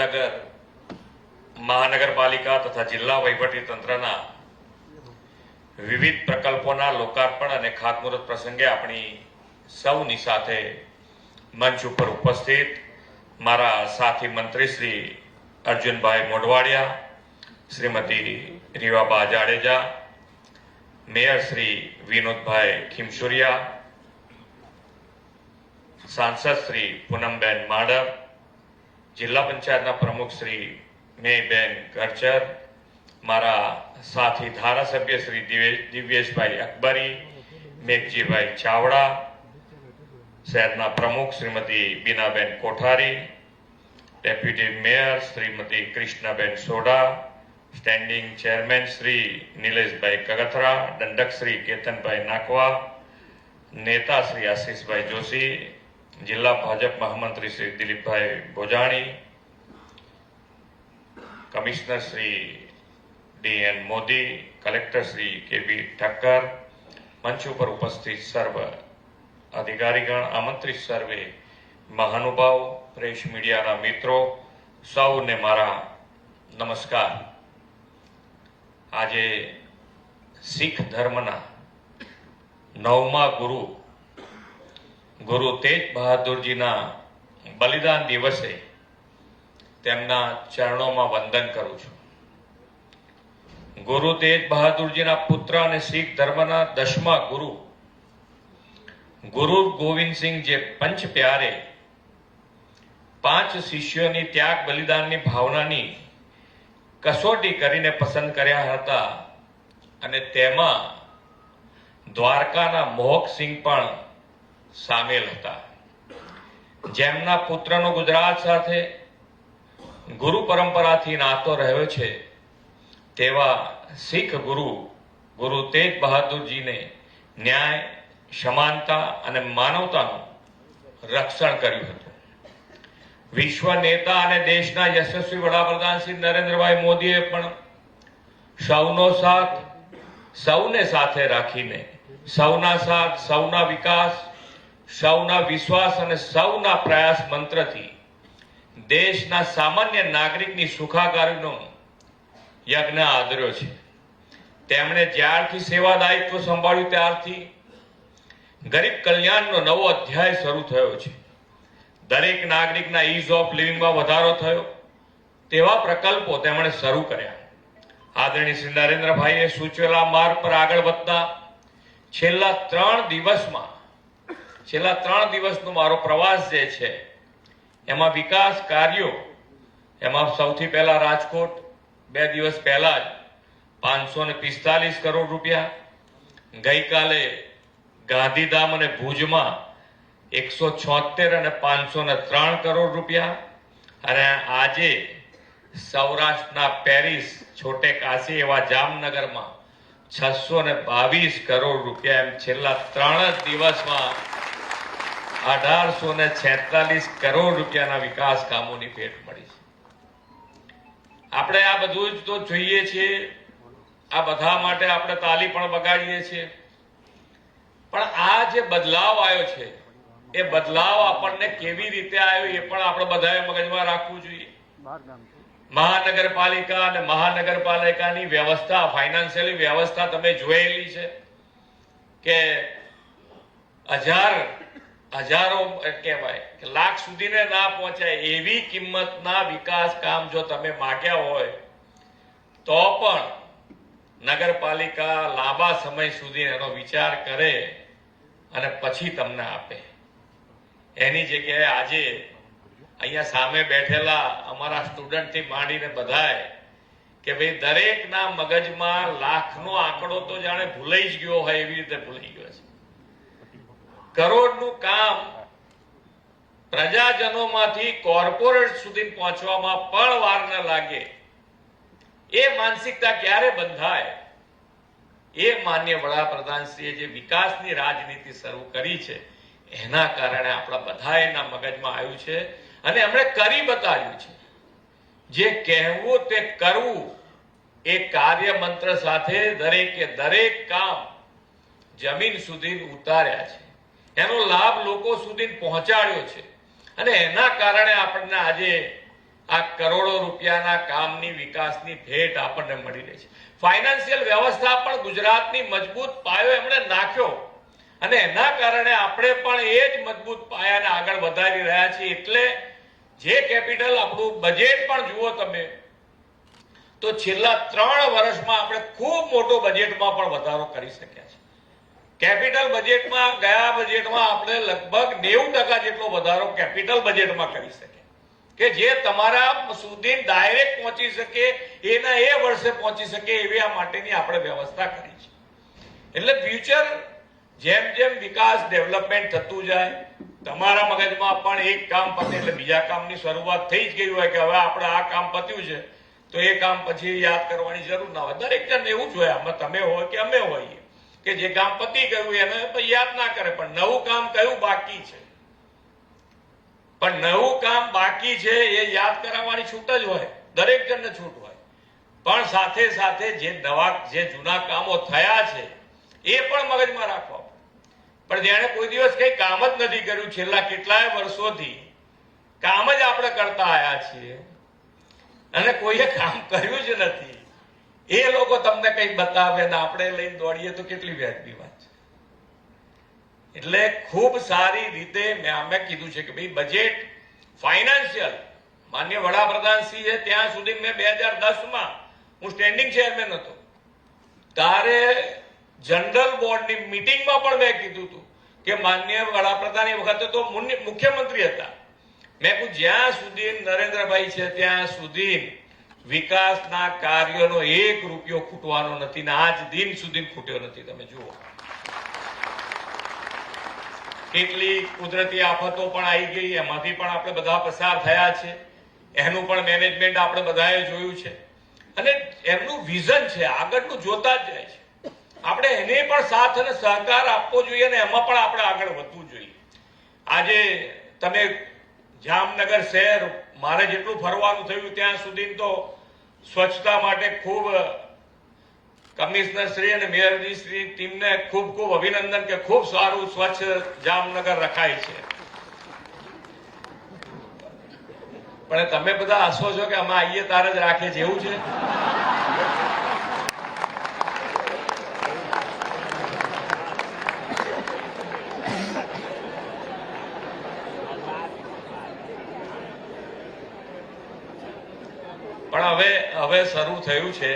મહાનગર, મહાનગરપાલિકા તથા જિલ્લા તંત્રના વિવિધ પ્રકલ્પોના લોકાર્પણ અને ખાતમુહૂર્ત પ્રસંગે આપણી સૌની સાથે મંચ ઉપર ઉપસ્થિત મારા સાથી મંત્રી શ્રી અર્જુનભાઈ મોઢવાડિયા, શ્રીમતી રીવાબા જાડેજા, મેયર શ્રી વિનોદભાઈ ખીમસુરિયા, સાંસદ શ્રી પૂનમબેન માડર જિલ્લા પંચાયતના પ્રમુખ શ્રી મેયબેન ગરચર મારા સાથી ધારાસભ્ય શ્રી દિવે- દિવ્યેશભાઈ અકબરી, મેઘજીભાઈ ચાવડા, શહેરના પ્રમુખ Shrimati Binaben Kothari, deputy mayor Shrimati Krishnaben Sodha, standing chairman Shri Nileshbhai Kagathara, દંડક શ્રી કેતનભાઈ નાકવા, નેતા શ્રી આશીષભાઈ જોશી જિલ્લા ભાજપ મહામંત્રી Shri Dilipbhai Bhojani commissioner Shri D N Modi collector Shri K B Thakkar મંચ ઉપર ઉપસ્થિત સર્વ અધિકારીગણ આમંત્રિત સર્વે મહાનુભાવ પ્રેસ મીડિયાના મિત્રો સૌને મારા નમસ્કાર આજે શીખ ધર્મના નવમા ગુરુ ગુરુ તેજ બહાદુરજીના બલિદાન દિવસે તેમના ચરણોમાં વંદન કરું છું. ગુરુ તેજ બહાદુરજીના પુત્ર અને શીખ ધર્મના દસમા ગુરુ ગુરુ ગોવિંદસિંહ જે પંચ પ્યારે પાંચ શિષ્યોની ત્યાગ બલિદાનની ભાવનાની કસોટી કરીને પસંદ કર્યા હતા અને તેમાં દ્વારકાના મોહકસિંહ પણ સામેલ હતા. જેમના પુત્રનો ગુજરાત સાથે ગુરુ પરંપરાથી નાતો રહ્યો છે, તેવા શીખ ગુરુ ગુરુ તેજ બહાદુરજીને ન્યાય, સમાનતા અને માનવતાનું રક્ષણ કર્યું હતું. વિશ્વ નેતા અને દેશના યશસ્વી વડાપ્રધાન શ્રી નરેન્દ્રભાઈ મોદીએ પણ સૌનો સાથ સૌને સાથે રાખીને, સૌના સાથ, સૌના વિકાસ સૌના વિશ્વાસ અને સૌના પ્રયાસ મંત્રથી દેશના સામાન્ય નાગરિકની સુખાકારીનો યજ્ઞ આદર્યો છે. તેમણે જ્યારથી સેવા દાયિત્વ સંભાળ્યું ત્યારથી ગરીબ કલ્યાણનો નવો અધ્યાય શરૂ થયો છે. દરેક નાગરિકના ઇઝ ઓફ લિવિંગમાં વધારો થયો. તેવા પ્રકલ્પો તેમણે શરૂ કર્યા. આદરણીય શ્રી નરેન્દ્રભાઈએ સૂચવેલા માર્ગ પર આગળ વધતા છેલ્લા ત્રણ દિવસમાં છેલ્લા ત્રણ દિવસનો મારો પ્રવાસ જે છે, એમાં વિકાસ કાર્યો, એમાં સૌથી પહેલા રાજકોટ, બે દિવસ પહેલા જ પાંચસો ને પિસ્તાલીસ કરોડ રૂપિયા, ગઈકાલે ગાંધીધામ અને ભુજમાં એકસો છોતેર અને પાંચસો ને ત્રણ કરોડ રૂપિયા, અને આજે સૌરાષ્ટ્રના પેરિસ છોટે કાશી એવા જામનગરમાં છસો ને બાવીસ કરોડ રૂપિયા એમ છેલ્લા ત્રણ જ દિવસમાં અઢારસો ને છેતાલીસ કરોડ રૂપિયાના વિકાસ કામોની ભેટ મળી છે. આપણે આ બધું જ તો જોઈએ છીએ. આ બધા માટે આપણે તાલી પણ બગાડીએ છીએ. પણ આ જે બદલાવ આવ્યો છે, એ બદલાવ આપણને કેવી રીતે આવ્યો એ પણ આપણે બધાએ મગજમાં રાખવું જોઈએ. મહાનગરપાલિકા અને મહાનગરપાલિકાની વ્યવસ્થા, ફાઇનાન્શિયલ વ્યવસ્થા તમે જોયેલી છે કે હજાર હજારો કહેવાય કે લાખ સુધીને ના પહોંચાય એવી કિંમતના વિકાસ કામ જો તમે માગ્યા હોય, તો પણ નગરપાલિકા લાંબા સમય સુધી એનો વિચાર કરે અને પછી તમને આપે. એની જગ્યાએ આજે અહીંયા સામે બેઠેલા અમારા સ્ટુડન્ટથી માંડીને બધાએ કે ભાઈ દરેકના મગજમાં લાખનો આંકડો તો જાણે ભૂલાઈ જ ગયો હોય એવી રીતે ભૂલાઈ ગયો છે. કરોડનું કામ પ્રજાજનોમાંથી કોર્પોરેટ સુધી પહોંચવામાં પણ વાર ન લાગે. એ માનસિકતા ક્યારે બંધાય? એ માન્ય વડાપ્રધાનશ્રીએ જે વિકાસની રાજનીતિ શરૂ કરી છે, એના કારણે આપણા બધા એના મગજમાં આવ્યું છે અને એમણે કરી બતાવ્યું છે. જે કહેવું તે કરવું એ કાર્ય મંત્ર સાથે દરેકે દરેક કામ જમીન સુધી ઉતાર્યા છે. એનો લાભ લોકો સુધી પહોંચાડ્યો છે. અને એના કારણે આપણને આજે આ કરોડો રૂપિયાના કામની વિકાસની ભેટ આપણને મળી રહી છે. ફાઇનાન્શિયલ વ્યવસ્થા પણ ગુજરાતની મજબૂત પાયો એમણે નાખ્યો. અને એના કારણે આપણે પણ એ જ મજબૂત પાયાને આગળ વધારી રહ્યા છીએ. એટલે જે કેપિટલ આપણું બજેટ પણ જુઓ તમે, તો છેલ્લા ત્રણ વર્ષમાં આપણે ખૂબ મોટો બજેટમાં પણ વધારો કરી શક્યા છે. કેપિટલ બજેટમાં, ગયા બજેટમાં આપણે લગભગ નેવું ટકા જેટલો વધારો કેપિટલ બજેટમાં કરી શકે કે જે તમારા સુધી ડાયરેક્ટ પહોંચી શકે, એના એ વર્ષે પહોંચી શકે એવી આ માટેની આપણે વ્યવસ્થા કરી છે. એટલે ફ્યુચર જેમ જેમ વિકાસ ડેવલપમેન્ટ થતું જાય, તમારા મગજમાં પણ એક કામ પતે એટલે બીજા કામની શરૂઆત થઈ જ ગઈ હોય કે હવે આપણે આ કામ પત્યું છે, તો એ કામ પછી યાદ કરવાની જરૂર ના હોય. દરેક જણ એવું જ હોય, આમાં તમે હોય કે અમે હોઈએ. કે જે કામ પતી ગયું એને યાદ ના કરે, પણ નવું કામ કયું બાકી છે? પણ નવું કામ બાકી છે એ યાદ કરાવવાની છૂટ જ હોય, દરેક જણને છૂટ હોય. પણ સાથે સાથે જે નવા, જે જૂના કામો થયા છે, એ પણ મગજમાં રાખવા પણ જેણે કોઈ દિવસ કઈ કામ જ નથી કર્યું, છેલ્લા કેટલાય વર્ષોથી કામ જ આપણે કરતા આયા છીએ. અને કોઈએ કામ કર્યું જ નથી. એ લોકો તમને કંઈક બતાવે ને આપણે લઈને દોડીએ તો કેટલી વ્યાજબી વાત છે. એટલે ખૂબ સારી રીતે મેં અમે કીધું છે કે ભાઈ બજેટ ફાઇનાન્શિયલ માન્ય વડાપ્રધાન શ્રી છે ત્યાં સુધી મેં બે હજાર દસમાં હું સ્ટેન્ડિંગ ચેરમેન હતો. તારે જનરલ બોર્ડની મિટિંગમાં પણ મેં કીધું હતું કે માન્ય વડાપ્રધાન એ વખતે તો મુખ્યમંત્રી હતા. મેં કહ્યું જ્યાં સુધી નરેન્દ્રભાઈ છે ત્યાં સુધી વિકાસના કાર્યોનો એક રૂપિયો ખૂટવાનો નથી ને આજ દિન સુધી ખૂટ્યો નથી. તમે જુઓ. કેટલી કુદરતી આફતો પણ આવી ગઈ, એમાંથી પણ આપણે બધા પસાર થયા છે. એનું પણ મેનેજમેન્ટ આપણે બધાએ જોયું છે. અને એમનું વિઝન છે, આગળનું જોતા જ જાય છે. આપણે એને પણ સાથ અને સહકાર આપવો જોઈએ અને એમાં પણ આપણે આગળ વધવું જોઈએ. આજે તમે જામનગર શહેર મારે જેટલું ફરવાનું થયું ત્યાં સુધી તો સ્વચ્છતા માટે ખૂબ કમિશનર શ્રી અને મેયરજી શ્રી ટીમને ખૂબ ખૂબ અભિનંદન કે ખૂબ સારું સ્વચ્છ જામનગર રખાય છે. પણ તમે બધા હસો છો કે અમે આઈએ તારે જ રાખે છે, એવું છે પણ હવે શરૂ થયું છે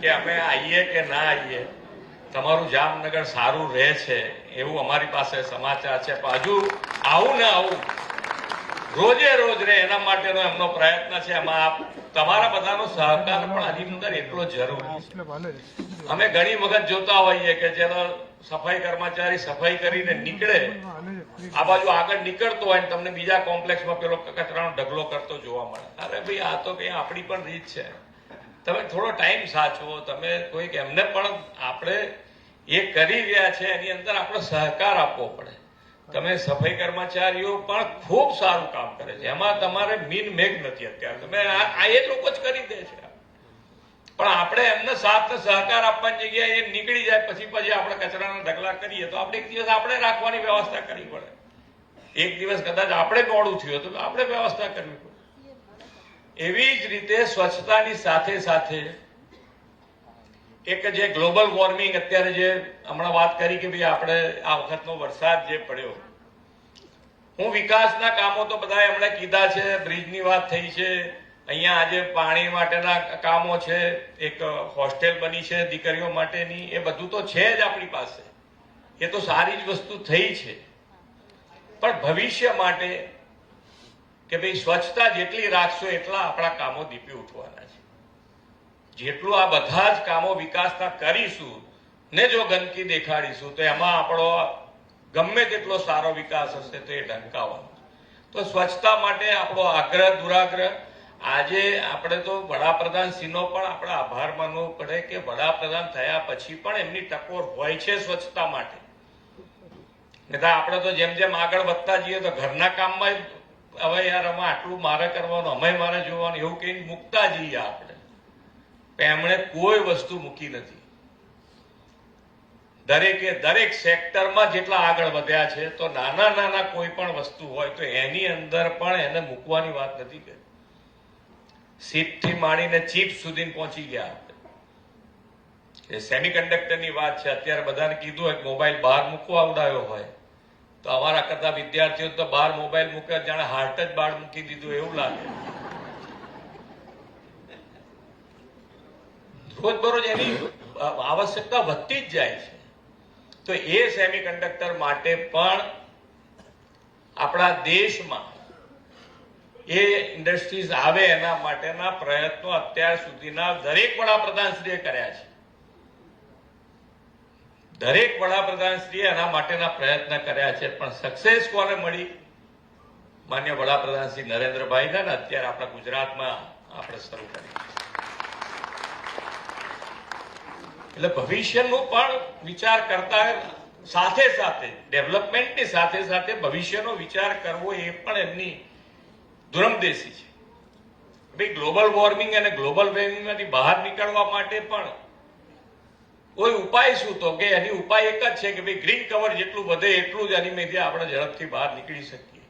કે અમે આવીએ કે ના આવીએ તમારું જામનગર સારું રહે છે એવું અમારી પાસે સમાચાર છે. પણ હજુ આવું ને આવું રોજે રોજ રહે એના માટેનો એમનો પ્રયત્ન છે. એમાં આપ તમારા બધાનો સહકાર પણ આની અંદર એટલો જરૂરી છે. અમે ઘણી વખત જોતા હોઈએ કે જેનો સફાઈ કર્મચારી સફાઈ કરીને નીકળે આ બાજુ આગળ નીકળતો હોય ને તમને બીજા કોમ્પ્લેક્સમાં પેલો કચરાનો ઢગલો કરતો જોવા મળે. અરે ભાઈ આ તો કઈ આપણી પણ રીત છે. તમે થોડો ટાઈમ સાચવો, તમે કોઈક એમને પણ આપણે એ કરી રહ્યા છે, એની અંદર આપણો સહકાર આપવો પડે. તમે સફાઈ કર્મચારીઓ પણ ખૂબ સારું કામ કરે છે. એમાં તમારે મીન મેઘ નથી અત્યારે. તમે આ એ લોકો જ કરી દે છે. પણ આપણે એમને સાથ સહકાર આપવાની જગ્યાએ એ નીકળી જાય, પછી પછી આપણે કચરાના ઢગલા કરીએ, તો આપણે એક દિવસ આપણે રાખવાની વ્યવસ્થા કરવી પડે. એક દિવસ કદાચ આપણે મોડું થયું તો આપણે વ્યવસ્થા કરવી પડે. એવી જ રીતે સ્વચ્છતાની સાથે સાથે એક જે ગ્લોબલ વોર્મિંગ અત્યારે જે હમણાં વાત કરી કે ભાઈ આપણે આ વખતનો વરસાદ જે પડ્યો. હું વિકાસના કામો તો બધા એમણે કીધા છે, બ્રિજની વાત થઈ છે, અહીંયા આજે પાણી માટેના કામો છે, એક હોસ્ટેલ બની છે દીકરીઓ માટેની, એ બધું તો છે જ આપણી પાસે. એ તો સારી જ વસ્તુ થઈ છે. પણ ભવિષ્ય માટે કે ભાઈ સ્વચ્છતા જેટલી રાખશો એટલા આપણા કામો દીપી ઉઠવાના છે. જેટલું આ બધા જ કામો વિકાસના કરીશું ને જો ગંદકી દેખાડીશું, તો એમાં આપણો ગમે તેટલો સારો વિકાસ હશે તો એ ઢંકાવાનો તો સ્વચ્છતા માટે આપણો આગ્રહ, દુરાગ્રહ, આજે આપણે તો વડાપ્રધાન સિંહનો પણ આપણે આભાર માનવો પડે કે વડાપ્રધાન થયા પછી પણ એમની ટકોર હોય છે સ્વચ્છતા માટે. નહીં આપણે તો જેમ જેમ આગળ વધતા જઈએ તો ઘરના કામમાં હવે યાર અમે આટલું મારે કરવાનું, અમે મારે જોવાનું, એવું કઈ મૂકતા જઈએ આપણે. એમણે કોઈ વસ્તુ મૂકી નથી. દરેકે દરેક સેક્ટરમાં જેટલા આગળ વધ્યા છે, તો નાના નાના કોઈ પણ વસ્તુ હોય, તો એની અંદર પણ એને મૂકવાની વાત નથી કરી. સીટથી માંડીને ચીપ સુધી પહોંચી ગયા એ સેમિકન્ડક્ટરની વાત છે, અત્યારે બધાને કીધું હોય મોબાઈલ બહાર મૂકવા ઉડાયો હોય. તો અમારા કરતા વિદ્યાર્થીઓ તો બહાર મોબાઈલ મૂકે, જાણે હાર્ટ જ બહાર મૂકી દીધું, એવું લાગે. રોજબરોજ એની આવશ્યકતા વધતી જ જાય છે. તો એ સેમિકન્ડક્ટર માટે પણ આપણા દેશમાં એ ઇન્ડસ્ટ્રીઝ આવે એના માટેના પ્રયત્નો અત્યાર સુધીના દરેક વડાપ્રધાનશ્રીએ કર્યા છે. દરેક વડાપ્રધાનશ્રીએ એના માટેના પ્રયત્ન કર્યા છે, પણ સક્સેસ કોને મળી? માન્ય વડાપ્રધાન શ્રી નરેન્દ્રભાઈ ને અત્યારે આપણા ગુજરાતમાં આપણે શરૂ કરી એટલે ભવિષ્યનું પણ વિચાર કરતા સાથે સાથે ડેવલપમેન્ટની સાથે સાથે ભવિષ્યનો વિચાર કરવો એ પણ એમની દુરમદેશી છે. ભાઈ ગ્લોબલ વોર્મિંગ અને ગ્લોબલ વોર્મિંગમાંથી બહાર નીકળવા માટે પણ કોઈ ઉપાય શું તો કે એની ઉપાય એક જ છે કે ભાઈ ગ્રીન કવર જેટલું વધે એટલું જ એની મેથી આપણે ઝડપથી બહાર નીકળી શકીએ.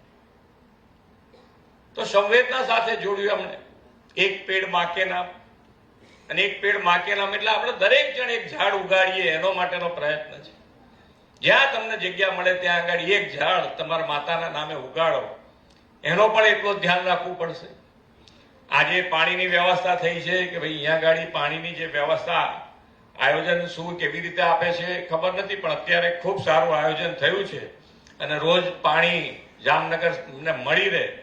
તો સંવેદના સાથે જોડ્યું અમને એક પેડ માકે નામ અને એક પેડ માકે નામ એટલે આપણે દરેક જણ એક ઝાડ ઉગાડીએ એનો માટેનો પ્રયત્ન છે. જ્યાં તમને જગ્યા મળે ત્યાં આગળ એક ઝાડ તમારા માતાના નામે ઉગાડો. એનો પણ એટલો ધ્યાન રાખવું પડશે. આજે પાણીની વ્યવસ્થા થઈ છે કે ભાઈ અહીંયા ગાડી પાણીની જે વ્યવસ્થા આયોજન શું, કેવી રીતે આપે છે, ખબર નથી, પણ અત્યારે ખૂબ સારું આયોજન થયું છે. અને રોજ પાણી જામનગર ને મળી રહે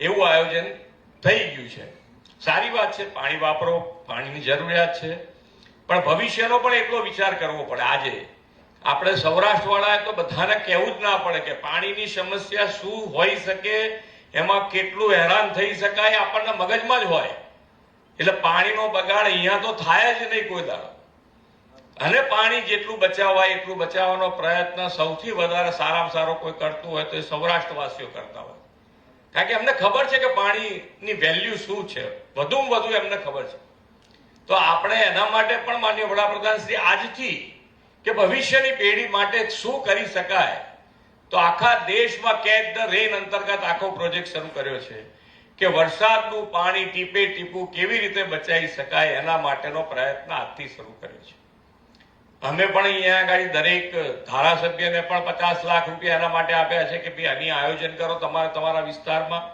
એવું આયોજન થઈ ગયું છે. સારી વાત છે, પાણી વાપરો, પાણીની જરૂરિયાત છે. પણ ભવિષ્યનો પણ એટલો વિચાર કરવો પડે આજે. આપણે સૌરાષ્ટ્ર વાળાએ તો બધાને કહેવું જ ના પડે કે પાણીની સમસ્યા શું હોઈ શકે, એમાં કેટલું હેરાન થઈ શકાય, આપણને મગજમાં જ હોય. એટલે પાણીનો બગાડ અહીંયા તો થાય જ નહીં કોઈ દાડો. અને પાણી જેટલું બચાવાય, એટલું બચાવવાનો પ્રયત્ન સૌથી વધારે સારામાં સારો કોઈ કરતું હોય તો એ સૌરાષ્ટ્રવાસીઓ કરતા હોય. કારણ કે એમને ખબર છે કે પાણીની વેલ્યુ શું છે. વધુમાં વધુ એમને ખબર છે. તો આપણે એના માટે પણ માન્ય વડાપ્રધાન શ્રી આજથી કે ભવિષ્યની પેઢી માટે શું કરી શકાય, તો આખા દેશમાં કેચ ધ રેન અંતર્ગત આખો પ્રોજેક્ટ શરૂ કર્યો છે કે વરસાદનું પાણી ટીપે ટીપું કેવી રીતે બચાવી શકાય એના માટેનો પ્રયત્ન આજથી શરૂ કર્યો છે. અમે પણ અહીંયા આગળ દરેક ધારાસભ્યને પણ પચાસ લાખ રૂપિયા એના માટે આપ્યા છે કે ભાઈ આની આયોજન કરો તમારે તમારા વિસ્તારમાં.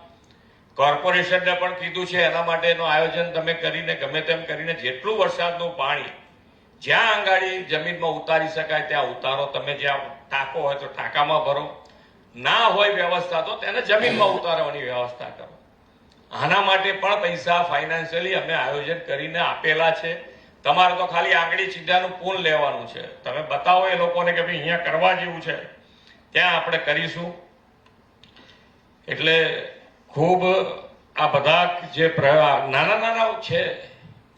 કોર્પોરેશનને પણ કીધું છે એના માટેનું આયોજન તમે કરીને, ગમે તેમ કરીને જેટલું વરસાદનું પાણી જ્યાં આંગાડી જમીનમાં ઉતારી શકાય ત્યાં ઉતારો. તમે જ્યાં ટાંકો હોય તો ટાંકામાં ભરો. ના હોય વ્યવસ્થા તો તેને જમીનમાં ઉતારવાની વ્યવસ્થા કરો. આના માટે પણ પૈસા ફાઇનાન્શિયલી અમે આયોજન કરીને આપેલા છે. તમારે તો ખાલી આંગળી સીધાનું પૂન લેવાનું છે. તમે બતાવો એ લોકોને કે ભાઈ અહીંયા કરવા જેવું છે. ત્યાં આપણે કરીશું. એટલે ખૂબ આ બધા જે નાના નાના છે,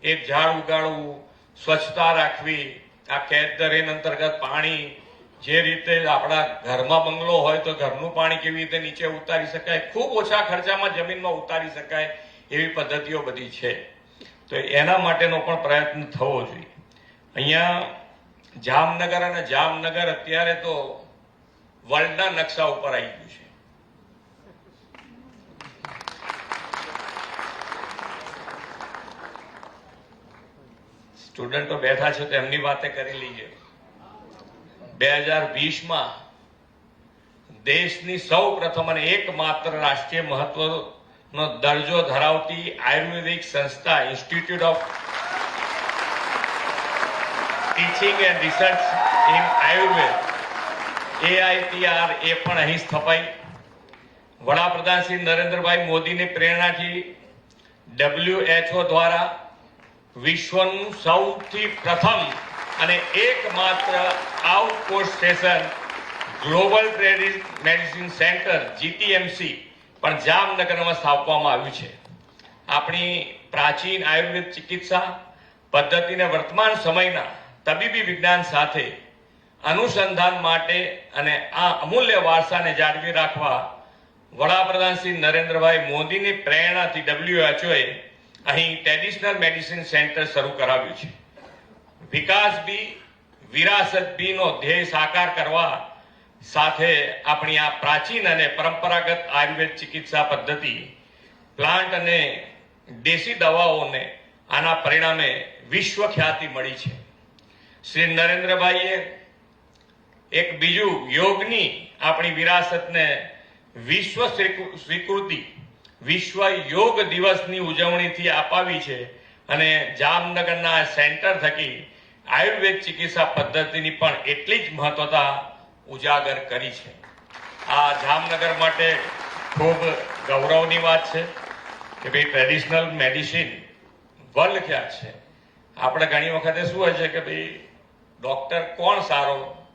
એક ઝાડ ઉગાડવું, સ્વચ્છતા રાખવી, આ કેચ ધ અંતર્ગત પાણી, જે રીતે આપણા ઘરમાં બંગલો હોય તો ઘરનું પાણી કેવી રીતે નીચે ઉતારી શકાય, ખૂબ ઓછા ખર્ચામાં જમીનમાં ઉતારી શકાય એવી પદ્ધતિઓ બધી છે. તો એના માટેનો પણ પ્રયત્ન થવો જોઈએ. અહીંયા જામનગર અને જામનગર અત્યારે તો વર્લ્ડના નકશા ઉપર આવી ગયું છે. સ્ટુડન્ટો બેઠા છે તો એમની વાતે કરી લઈએ. બે હજાર વીસમાં દેશની સૌ પ્રથમ અને એકમાત્ર રાષ્ટ્રીય મહત્વનો દરજ્જો ધરાવતી આયુર્વેદિક સંસ્થા institute of teaching and research in Ayurveda AITR એ પણ અહીં સ્થપાઈ. વડાપ્રધાન શ્રી નરેન્દ્રભાઈ મોદીની પ્રેરણાથી ડબ્લ્યુએચઓ દ્વારા વિશ્વનું સૌથી પ્રથમ અને એકમાત્ર outpost station global medicine centre GTMC પણ જામનગરમાં સ્થાપવામાં આવ્યું છે. આપણી પ્રાચીન આયુર્વેદ ચિકિત્સા પદ્ધતિને વર્તમાન સમયના તબીબી વિજ્ઞાન સાથે અનુસંધાન માટે અને આ અમૂલ્ય વારસાને જાળવી રાખવા વડાપ્રધાન શ્રી નરેન્દ્રભાઈ મોદીની પ્રેરણાથી ડબ્લ્યુએચઓએ અહીં ટ્રેડિશનલ મેડિસિન સેન્ટર શરૂ કરાવ્યું છે. વિકાસ બી, વિરાસત બીનો ધ્યેય સાકાર કરવા સાથે આપણી આ પ્રાચીન અને પરંપરાગત આયુર્વેદ ચિકિત્સા પદ્ધતિ, પ્લાન્ટ અને દેશી દવાઓને આના પરિણામે વિશ્વ ખ્યાતિ મળી છે. શ્રી નરેન્દ્રભાઈએ એક બીજું યોગની આપણી વિરાસતને વિશ્વ સ્વીકૃ- સ્વીકૃતિ, વિશ્વ યોગ દિવસની ઉજવણીથી અપાવી છે અને જામનગરના સેન્ટર થકી આયુર્વેદ ચિકિત્સા પદ્ધતિની પણ એટલી જ મહત્વતા ઉજાગર કરી છે. આ જામનગર માટે ખૂબ ગૌરવની વાત છે કે ભાઈ ટ્રેડિશનલ મેડિસિન વર્લ્ડ ખ્યાત છે? આપણે ઘણી વખતે શું હોય છે કે ભાઈ ડૉક્ટર કોણ સારો?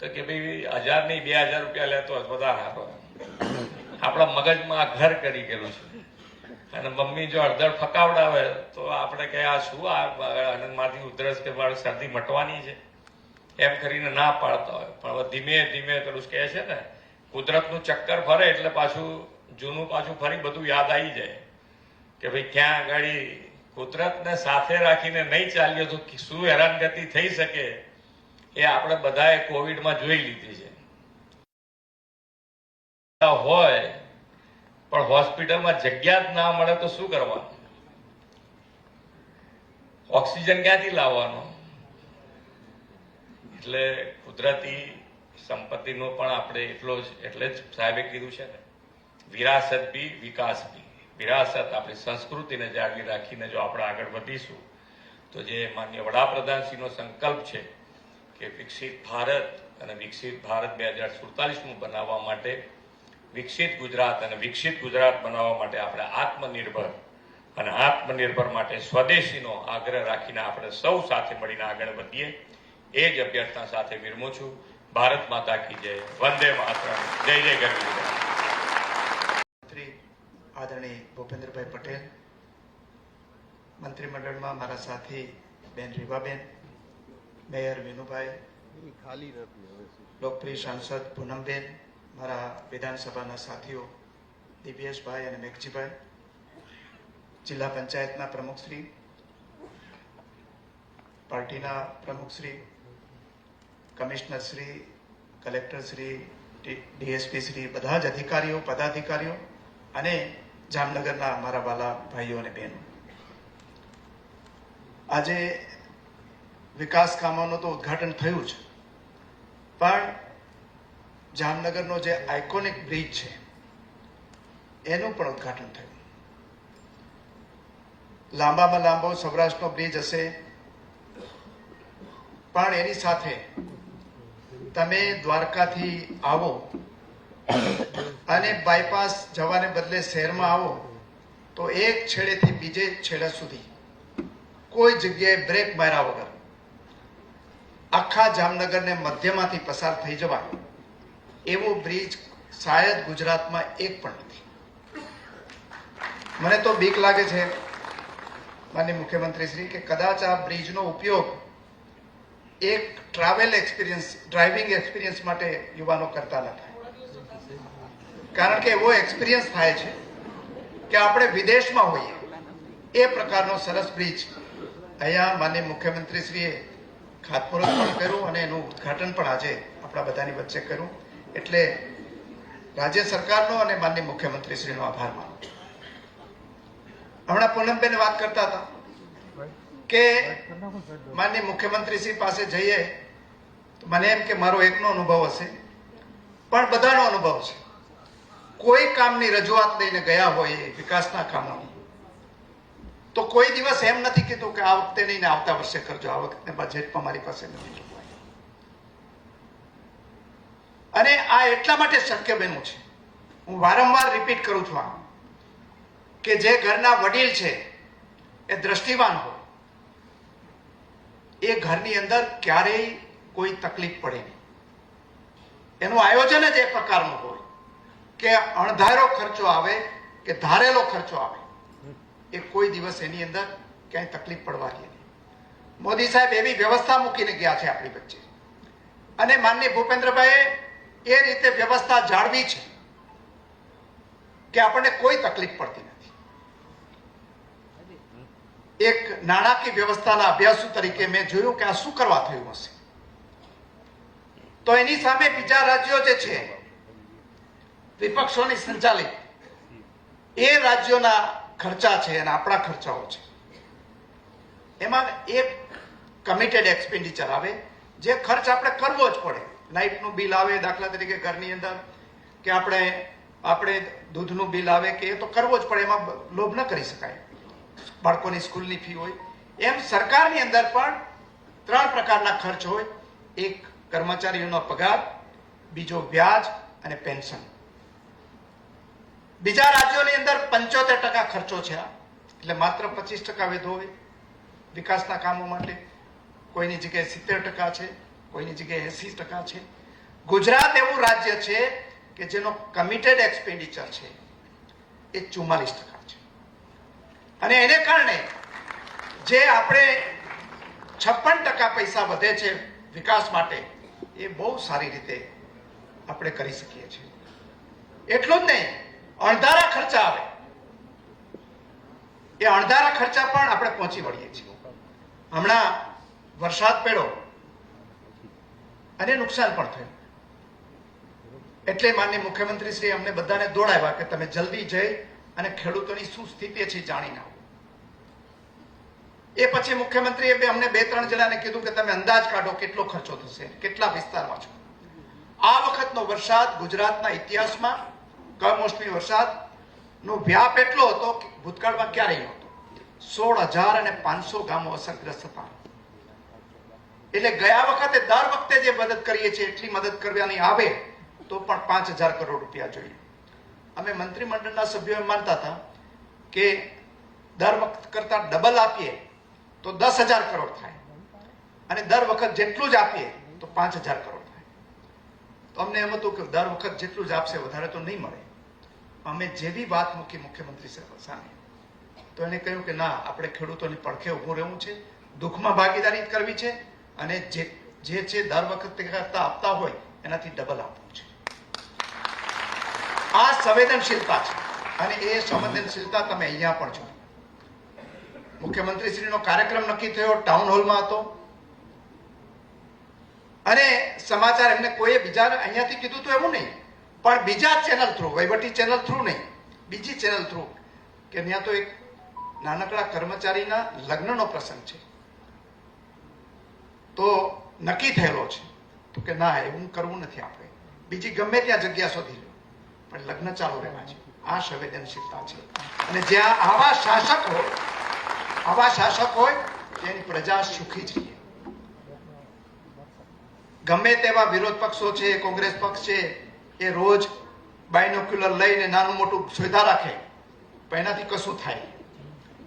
તો કે ભાઈ હજાર નહીં, બે હજાર રૂપિયા લેતો હોય વધારે સારો. આપણા મગજમાં આ ઘર કરી ગયેલું છે. અને મમ્મી જો અડધર ફકાવડાવે તો આપણે કહે, આ શું આ આનંદમાંથી ઉધરસ કે મારે શરદી મટવાની છે? એમ કરીને ના પાડતા હોય. પણ હવે ધીમે ધીમે પેલું કહે છે ને, કુદરતનું ચક્કર ફરે એટલે પાછું, જૂનું પાછું ફરી બધું યાદ આવી જાય. કે ભાઈ ક્યાં આગળ કુદરતને સાથે રાખીને નહીં ચાલ્યો તો શું હેરાનગતિ થઈ શકે, એ આપણે બધાએ કોવિડમાં જોઈ લીધી છે. હોય, પણ હોસ્પિટલમાં જગ્યા જ ના મળે તો શું કરવાનું? ઓક્સિજન ક્યાંથી લાવવાનો? એટલે કુદરતી સંપત્તિનો પણ આપણે એટલો જ, એટલે જ સાહેબે કીધું છે ને, વિરાસત બી વિકાસ બી વિરાસત આપણી સંસ્કૃતિને જાળવી રાખીને જો આપણે આગળ વધીશું, તો જે માન્ય વડાપ્રધાનશ્રીનો સંકલ્પ છે કે વિકસિત ભારત અને વિકસિત ભારત બે હજાર સુડતાલીસનું બનાવવા માટે, વિકસિત ગુજરાત અને વિકસિત ગુજરાત બનાવવા માટે આપણે આત્મનિર્ભર અને આત્મનિર્ભર માટે સ્વદેશીનો આગ્રહ રાખીને આપણે સૌ સાથે મળીને આગળ વધીએ. એ જ અભ્યર્થના સાથે વિરમું છું. ભારત માતા કી જય. વંદે માતરમ. જય જય ગરવી. મંત્રી આદરણીય ભૂપેન્દ્રભાઈ પટેલ, મંત્રીમંડળમાં મારા સાથી બેન રીવાબેન, મેયર વિનુભાઈ ખાલી લોકપ્રિય સાંસદ પૂનમબેન, મારા વિધાનસભાના સાથીઓ દિવ્યેશભાઈ અને મેઘજીભાઈ, જિલ્લા પંચાયતના પ્રમુખશ્રી, પાર્ટીના પ્રમુખશ્રી કમિશનરશ્રી કલેક્ટરશ્રી ડીએસપી શ્રી, બધા જ અધિકારીઓ, પદાધિકારીઓ અને જામનગરના અમારા વાલા ભાઈઓ અને બહેનો. આજે વિકાસ કામોનું તો ઉદ્ઘાટન થયું છે પણ જામનગરનો જે આઇકોનિક બ્રિજ છે, એનું પણ ઉદ્ઘાટન થયું. લાંબામાં લાંબો સૌરાષ્ટ્રનો બ્રિજ હશે, પણ એની સાથે તમે દ્વારકાથી આવો અને બાયપાસ જવાને બદલે શહેરમાં આવો, તો એક છેડેથી બીજે છેડા સુધી કોઈ જગ્યાએ બ્રેક માર્યા વગર આખા જામનગરને મધ્યમાંથી પસાર થઈ જવાય એવો બ્રિજ શાયદ ગુજરાતમાં એક પણ નથી. મને તો બીક લાગે છે, માનનીય મુખ્યમંત્રી શ્રી કે કદાચ આ બ્રિજનો ઉપયોગ એક ટ્રાવેલ એક્સપિરિયન્સ ડ્રાઇવિંગ એક્સપિરિયન્સ માટે યુવાનો કરતા ન થાય. કારણ કે એવો એક્સપિરિયન્સ થાય છે કે આપણે વિદેશમાં હોઈએ, એ પ્રકારનો સરસ બ્રિજ અહીંયા માનનીય મુખ્યમંત્રીશ્રીએ ખાતમુહૂર્ત પણ કર્યું અને એનું ઉદ્ઘાટન પણ આજે આપણા બધાની વચ્ચે કર્યું. એટલે રાજ્ય સરકારનો અને માનનીય મુખ્યમંત્રીશ્રીનો આભાર માનું હમણાં પૂનમબેન વાત કરતા હતા. કે માનનીય મુખ્યમંત્રીશ્રી પાસે જઈએ મને એમ કે મારો એકનો અનુભવ હશે. પણ બધાનો અનુભવ છે. કોઈ કામની રજૂઆત લઈને ગયા હોય વિકાસના કામોની, તો કોઈ દિવસ એમ નથી કીધું કે આ વખતે નહીં ને આવતા વર્ષે કરજો, આ વખતે બજેટમાં મારી પાસે નથી. અને આ એટલા માટે શક્ય બન્યું છે. હું વારંવાર રિપીટ કરું છું આ કે જે ઘરના વડીલ છે, એ દ્રષ્ટિવાન હોય એ ઘરની અંદર ક્યારેય કોઈ તકલીફ પડે નહીં. એનું આયોજન જ એ પ્રકારનું હોય કે અણધારો ખર્ચો આવે કે ધારેલો ખર્ચો આવે. એ કોઈ દિવસ એની અંદર ક્યાંય તકલીફ પડવાની નહીં. મોદી સાહેબ એવી વ્યવસ્થા મૂકીને ગયા છે આપણી વચ્ચે. અને માનનીય ભૂપેન્દ્રભાઈએ એ રીતે વ્યવસ્થા જાળવી છે કે આપણને કોઈ તકલીફ પડતી નથી. એક નાણાકીય વ્યવસ્થાના અભ્યાસુ તરીકે મેં જોયું કે આ શું કરવા થયું હશે. તો એની સામે બીજા રાજ્યો જે છે, વિપક્ષોની સંચાલિત, એ રાજ્યોના ખર્ચા છે અને આપણા ખર્ચાઓ છે. એમાં એક કમિટેડ એક્સપેન્ડિચર આવે, જે ખર્ચ આપણે કરવો જ પડે. લાઇટનું બિલ આવે, દાખલા તરીકે ઘરની અંદર, કે આપણે આપણે દૂધનું બિલ આવે, કે એ તો કરવો જ પડે, એમાં લોભ ન કરી શકાય. બાળકોની સ્કૂલની ફી હોય. એમ સરકારની અંદર પણ ત્રણ પ્રકારના ખર્ચ હોય. એક કર્મચારીઓનો પગાર, બીજો વ્યાજ અને પેન્શન. બીજા રાજ્યોની અંદર પંચોતેર ટકા ખર્ચો છે એટલે માત્ર પચીસ ટકા વેધો હોય વિકાસના કામો માટે. કોઈની જગ્યાએ સિત્તેર ટકા છે, કોઈની જગ્યાએ એસી ટકા છે. ગુજરાત એવું રાજ્ય છે કે જેનો કમિટેડ એક્સપેન્ડિચર છે એ ચુમ્માલીસ ટકા છે. અને એને કારણે જે આપણે છપ્પન ટકા પૈસા વધે છે વિકાસ માટે, એ બહુ સારી રીતે આપણે કરી શકીએ છીએ. એટલું જ નહીં, અણધારા ખર્ચા આવે. એ અણધારા ખર્ચા પણ આપણે પહોંચી વળીએ છીએ. હમણાં વરસાદ પડ્યો અને નુકસાન પણ થયું. એટલે માનનીય મુખ્યમંત્રી શ્રી અમને બધાને દોડાવ્યા કે તમે જલ્દી જઈ અને ખેડૂતોની શું સ્થિતિ છે જાણી આવો એ પછી મુખ્યમંત્રીએ બે અમને બે ત્રણ જણાને કીધું કે તમે અંદાજ કાઢો કેટલો ખર્ચો થશે, કેટલા વિસ્તારમાં છો. આ વખતનો વરસાદ ગુજરાતના ઇતિહાસમાં કમોસમી વરસાદ નો વ્યાપ એટલો હતો કે ભૂતકાળમાં ક્યારેય નહોતો. સોળ હજાર અને પાંચસો ગામો અસરગ્રસ્ત હતા. એટલે ગયા વખતે દર વખતે જે મદદ કરીએ છીએ, એટલી મદદ કરવાની આવે તો પણ પાંચ હજાર કરોડ રૂપિયા જોઈએ. અમે મંત્રીમંડળના સભ્યો એમ માનતા હતા કે દર વખત કરતા ડબલ આપીએ તો દસ હજાર કરોડ થાય. અને દર વખત જેટલું જ આપીએ, તો પાંચ હજાર કરોડ થાય. તો અમને એમ હતું કે દર વખત જેટલું જ આપશે, વધારે તો નહીં મળે. અમે જેવી વાત મૂકી મુખ્યમંત્રી સામે, તો એને કહ્યું કે ના, આપણે ખેડૂતોની પડખે ઊભું રહેવું છે, દુઃખમાં ભાગીદારી કરવી છે, અને જે જે છે દર વખતે કરતા આપતા હોય, એનાથી ડબલ આપવું છે. આ સંવેદનશીલતા છે. અને એ સંવેદનશીલતા તમે અહીંયા પણ છો મુખ્યમંત્રીશ્રીનો કાર્યક્રમ નક્કી થયો ટાઉન હોલમાં હતો. અને સમાચાર એમને કોઈએ બીજા અહીંયાથી કીધું તો એવું નહીં, પણ બીજા ચેનલ થ્રુ વહીવટી ચેનલ થ્રુ નહીં, બીજી ચેનલ થ્રુ કે ત્યાં તો એક નાનકડા કર્મચારીના લગ્નનો પ્રસંગ છે. તો નક્કી થયેલો છે. તો કે ના, એવું કરવું નથી આપણે. બીજી ગમે ત્યાં જગ્યા શોધી લો, પણ લગ્ન ચાલુ રહેવા છે. આ સંવેદનશીલતા છે. અને જ્યાં આવા શાસકો આવા શાસક હોય તેની પ્રજા સુખી જ ગમે તેવા વિરોધ પક્ષો છે, કોંગ્રેસ પક્ષ છે, એ રોજ બાયનોક્યુલર લઈને નાનું મોટું સુવિધા રાખે, પણ એનાથી કશું થાય.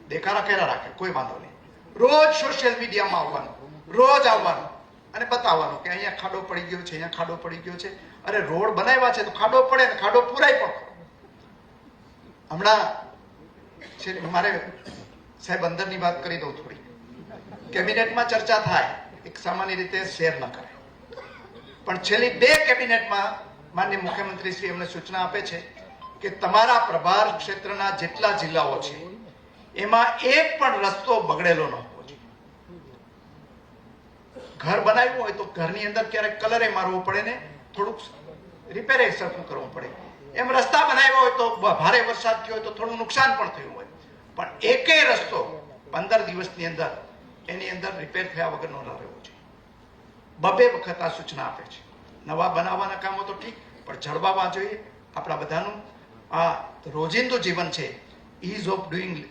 દેખાડા કર્યા રાખે, કોઈ વાંધો નહીં. રોજ સોશિયલ મીડિયામાં આવવાનું, રોજ આવવાનું અને બતાવવાનું કે અહીંયા ખાડો પડી ગયો છે, અહીંયા ખાડો પડી ગયો છે. અરે રોડ બનાવ્યા છે, તો ખાડો પડે ને ખાડો પૂરાય પણ. હમણાં મારે સાહેબ, અંદરની વાત કરી દઉં થોડી. કેબિનેટમાં ચર્ચા થાય, એક સામાન્ય રીતે શેર ન કરે. પણ છેલ્લી બે કેબિનેટમાં માન્ય મુખ્યમંત્રી શ્રી એમને સૂચના આપે છે કે તમારા પ્રભાર ક્ષેત્રના જેટલા જિલ્લાઓ છે, એમાં એક પણ રસ્તો બગડેલો ન હોવો જોઈએ. ઘર બનાવ્યું હોય તો ઘરની અંદર ક્યારેક કલરે મારવો પડે ને થોડુંક રિપેરે સરખું કરવું પડે. એમ રસ્તા બનાવ્યા હોય તો ભારે વરસાદ થયો હોય તો થોડું નુકસાન પણ થયું હોય. પણ એકેય રસ્તો પંદર દિવસની અંદર એની અંદર રિપેર થયા વગરનો ન રહેવો જોઈએ. બબે વખત આ સૂચના આપે છે. નવા બનાવવાના કામો તો ઠીક, પણ જળવાવા જોઈએ. આપણા બધાનું આ રોજિંદુ જીવન છે ઇઝ ઓફ ડુઈંગ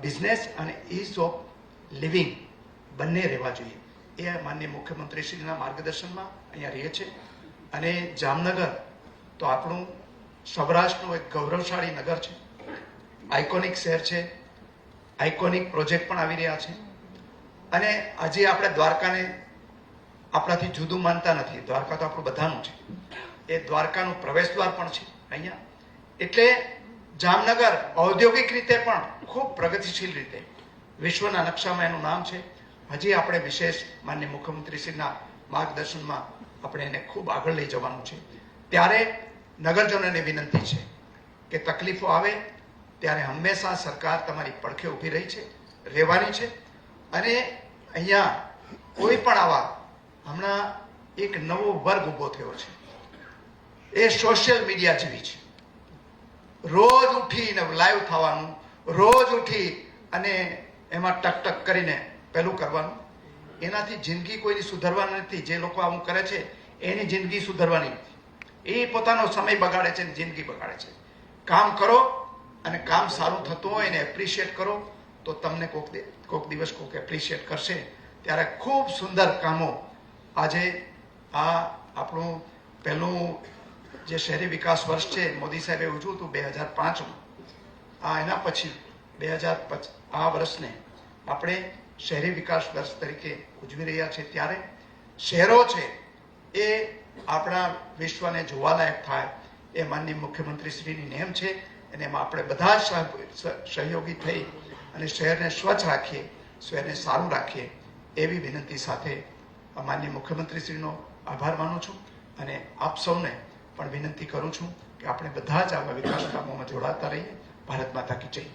બિઝનેસ અને ઇઝ ઓફ લિવિંગ બંને રહેવા જોઈએ. એ માન્ય મુખ્યમંત્રીશ્રીના માર્ગદર્શનમાં અહીંયા રહે છે. અને જામનગર તો આપણું સૌરાષ્ટ્રનું એક ગૌરવશાળી નગર છે. આઇકોનિક શહેર છે. આઇકોનિક પ્રોજેક્ટ પણ આવી રહ્યા છે. અને હજી આપણે દ્વારકાને આપણાથી જુદું માનતા નથી. દ્વારકા તો આપણું બધાનું છે. એ દ્વારકાનું પ્રવેશ દ્વાર પણ છે અહીંયા. એટલે જામનગર ઔદ્યોગિક રીતે પણ ખૂબ પ્રગતિશીલ રીતે. વિશ્વના નકશામાં એનું નામ છે. હજી આપણે વિશેષ માન્ય મુખ્યમંત્રીશ્રીના માર્ગદર્શનમાં આપણે એને ખૂબ આગળ લઈ જવાનું છે. ત્યારે નગરજનોને વિનંતી છે કે તકલીફો આવે ત્યારે હંમેશા સરકાર તમારી પડખે ઊભી રહી છે, રહેવાની છે અને અહીંયા કોઈ પણ આવા હમણાં એક નવો વર્ગ ઊભો થયો છે. એ સોશિયલ મીડિયા જેવી છે. રોજ ઉઠીને લાઈવ થવાનું, રોજ ઉઠી અને એમાં ટક ટક કરીને પેલું કરવાનું. એનાથી જિંદગી કોઈની સુધરવાની નથી. જે લોકો આવું કરે છે, એની જિંદગી સુધરવાની. એ પોતાનો સમય બગાડે છે જિંદગી બગાડે છે. કામ કરો અને કામ સારું થતું હોય એને એપ્રિશિએટ કરો, તો તમને કોઈક કોક દિવસ કોક એપ્રિશિએટ કરશે. ત્યારે ખૂબ સુંદર કામો. આજે આ આપણું પહેલું જે શહેરી વિકાસ વર્ષ છે, મોદી સાહેબે ઉજવ્યું હતું બે હજાર પાંચમાં. આ એના પછી, બે હજાર આ વર્ષને આપણે શહેરી વિકાસ વર્ષ તરીકે ઉજવી રહ્યા છે ત્યારે શહેરો છે એ આપણા વિશ્વને જોવાલાયક થાય. એ માનનીય મુખ્યમંત્રી શ્રીની નેમ છે. અને એમાં આપણે બધા જ સહ- સહ- સહયોગી થઈ અને શહેરને સ્વચ્છ રાખીએ, શહેરને સારું રાખીએ, એવી વિનંતી સાથે માન્ય મુખ્યમંત્રીશ્રીનો મુખ્યમંત્રી શ્રીનો આભાર માનું છું અને આપ સૌને પણ વિનંતી કરું છું કે આપણે બધા જ આવા વિકાસ કામોમાં જોડાતા રહીએ. ભારત માતા કી જય.